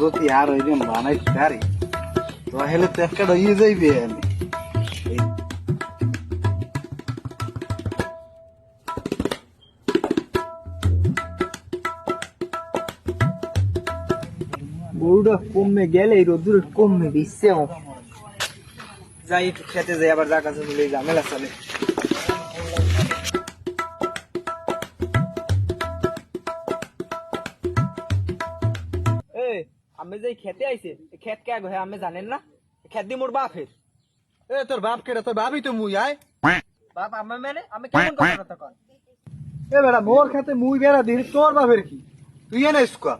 যদি আর ওই দিন বানাইতে পারি তাহলে তো একটা ইয়ে যাইবে আমি গরুটা কমে গেলে রোদ্দুর কমে দিচ্ছে যাই একটু খেতে যাই আবার যা কাছে ঝামেলা চলে। আমি যে খেতে আইছে খেত কে গো আমি জানেন না? খেত দি মোর বাপের এ তোর বাপ কেটে তোর ভাবি তো মুই আয় বাপ আমি মানে আমি কেমন কথা তখন এ বেটা মোর খাতে মুই বেড়া দিই তোর বাপের কি? তুই এনে ইস্কা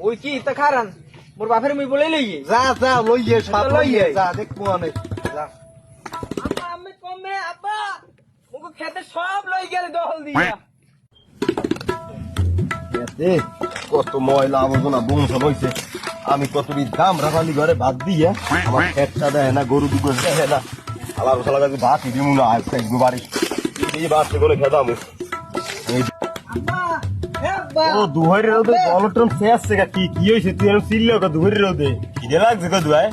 ওই কি তা খারান মোর বাপের মুই বলে লইয়ে যা যা লইয়ে সাত লইয়ে। যা দেখব অনেক যা। আব্বা আমি কমে আব্বা। মুকে খেতে সব লই গেলে দহল দিয়া। কত ময়লা আবর্জনা বংশ হয়েছে আমি কত দাম রাখালি ঘরে ভাত দিয়ে আমার একটা দেয় না গরু দুটো দেয় না। আলার কাছে ভাত দিব না আজ থাকব বাড়ি এই ভাত বলে খেতাম ও দুহারি রোদে শেষ কি কি হয়েছে? তুই এরকম চিল্লে ওকে দুহারি রোদে। খিদে লাগছে কো দুয়ায়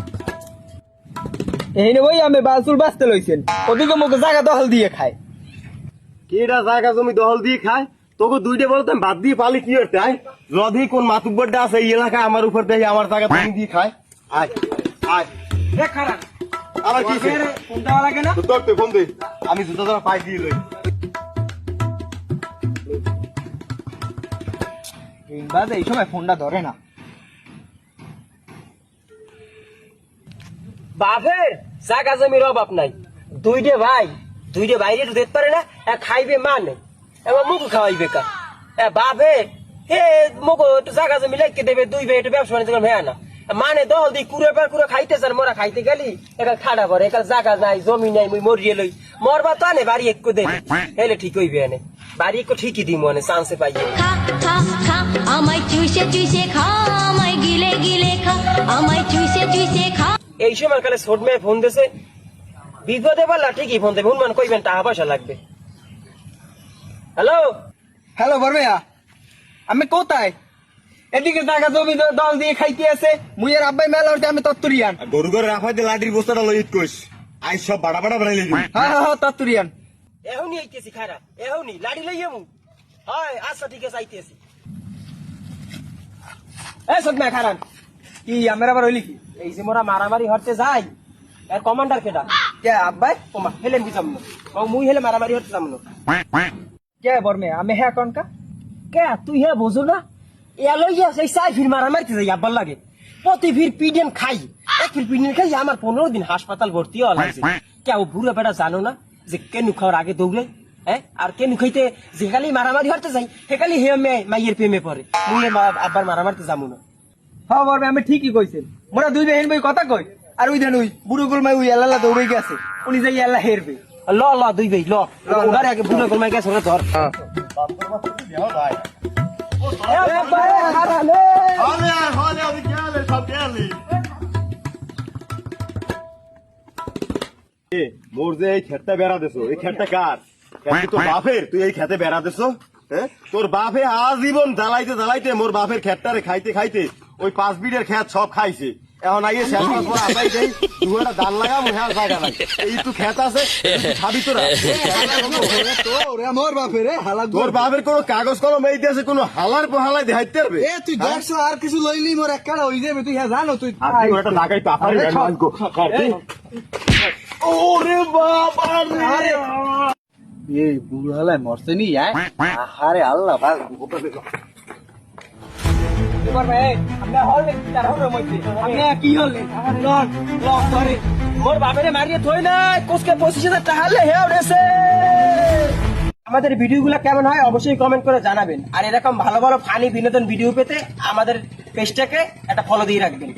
এই নে ওই আমি বাসুল বাঁচতে লইছেন। ওদিকে মুখে জায়গা দহল দিয়ে খায়। কেটা জায়গা জমি দহল দিয়ে খায়? তোকে দুইটা বলতে বাদ দিয়ে পালি কি করতে আয়। যদি কোন মাতুব্বরটা আছে এই এলাকায় আমার উপর দেখে আমার জায়গা তুমি দিয়ে খায়। আয় আয়। হে খারান আবার কি ফোন দেওয়া লাগে না? তোর তুই ফোন দে। আমি জুতো ধরা পাই দিয়ে লই। এই সময় ফোনটা ধরে না। বাপের জাগা জমির অভাব নাই। দুইটে ভাই দুইটে বাইরে একটু দেখতে পারে না খাইবে মা মানে? এবার মুখ খাওয়াইবে কা? এ বাপে হে মুখ একটু জাগা জমি লেখকে দেবে দুই ভাই একটু ব্যবসা বাণিজ্য হ্যাঁ না? মানে দল দি কুড়ে পার কুড়ে খাইতে চান মোরা খাইতে গেলি একাল ঠাডা করে একাল জাগা নাই জমি নাই মুই মরিয়ে লই। মরবা তো আনে বাড়ি একটু হেলে ঠিক হইবে আনে। বাড়ি একটু ঠিকই দিই মনে চান্সে পাই খা খা খা আমায় চুষে চুষে খা আমায় গিলে গিলে খা আমায় চুষে চুষে খা। এই সময় কালে ছোট মেয়ে ফোন দিছে বিপদে পারলা ঠিকই ফোন দেবে হুনমান কইবেন টাকা পয়সা লাগবে। হ্যালো হ্যালো বরমেয়া আমি কোথায়? এদিকে জায়গা জমি দল দিয়ে খাইতে আছে। মুই আর আব্বাই মেলা হচ্ছে আমি তত্তরিয়ান। গরু ঘরে রাখাই দে লাঠির বস্তাটা লই কইস। আই সব বাড়া বাড়া বানাই লই হ্যাঁ হ্যাঁ হ্যাঁ তত্তরিয়ান। এহনি আইতেছি খারা এহনি। লাড়ি লইয়ে মু হয় আচ্ছা ঠিক আছে আইতেছি। এ সদমা খারান। কি আমার আবার হইলি কি? এই যে মোরা মারামারি হরতে যাই এর কমান্ডার কেটা কে আব্বাই? ওমা হেলেন কি যামনো ও মুই হেলে মারামারি হরতে যামনো কে বরমে, আমি হ্যাঁ কনকা কে? তুই হে বোঝো না? এ লইয়া সেই ফির মারামারিতে যাই আব্বার লাগে। প্রতি ফির খাই। এক ফির খাই আমার পনেরো দিন হাসপাতাল ভর্তি কে, ও বুড়া বেটা জানো না যে কেনু খাওয়ার আগে দৌড়ে হ্যাঁ আর কেনু খাইতে যে খালি মারামারি হরতে যাই সে খালি হে মে মাইয়ের প্রেমে পড়ে মুই এ মা- আব্বার মারামারিতে যাব না। হ্যাঁ বরমে আমি ঠিকই কইছেন মোরা দুই বেহেন বই কথা কই আর ওই দেন ওই বুড়ো গোলমাই ওই এলালা দৌড়ে গেছে উনি যাই এলা হেরবে ল ল দুই ভাই ল। ওগার আগে গেছে ওরা ধর। সব গেলি এ মোর যে এই খেতটা বেড়া দেছো এই খেতটা কার? খেত তো বাপের তুই এই খেতে বেড়া দেছো? হ্যাঁ? তোর বাপে আজীবন জ্বালাইতে জ্বালাইতে মোর বাপের খেতটারে খাইতে খাইতে ওই পাঁচ বিটের খেত সব খাইছে। এখন আইয়ে শেষ মাস পর আপাই দেই তুই একটা দাল লাগা মুখে আর জায়গা নাই। এই তো খেত আছে তুই খাবি তোরা। তোর আমার বাপের রে হালা তোর বাপের কোনো কাগজ কলম এই দেশে কোনো হালার পোহালাই দেখাইতে পারবে? এ তুই দেখছ আর কিছু লইলি মোর একটা হই যাবে তুই হ্যাঁ জানো তুই তুই ওটা লাগাই পাপারি ওরে বাবা রে। এই বুড়ো হলাই মরছে নি আহারে আল্লাহ ভাগ ভিডিও উঠেছে আমাদের ভিডিওগুলো কেমন হয় অবশ্যই কমেন্ট করে জানাবেন। আর এরকম ভালো ভালো ফানি বিনোদন ভিডিও পেতে আমাদের পেজটাকে একটা ফলো দিয়ে রাখবেন।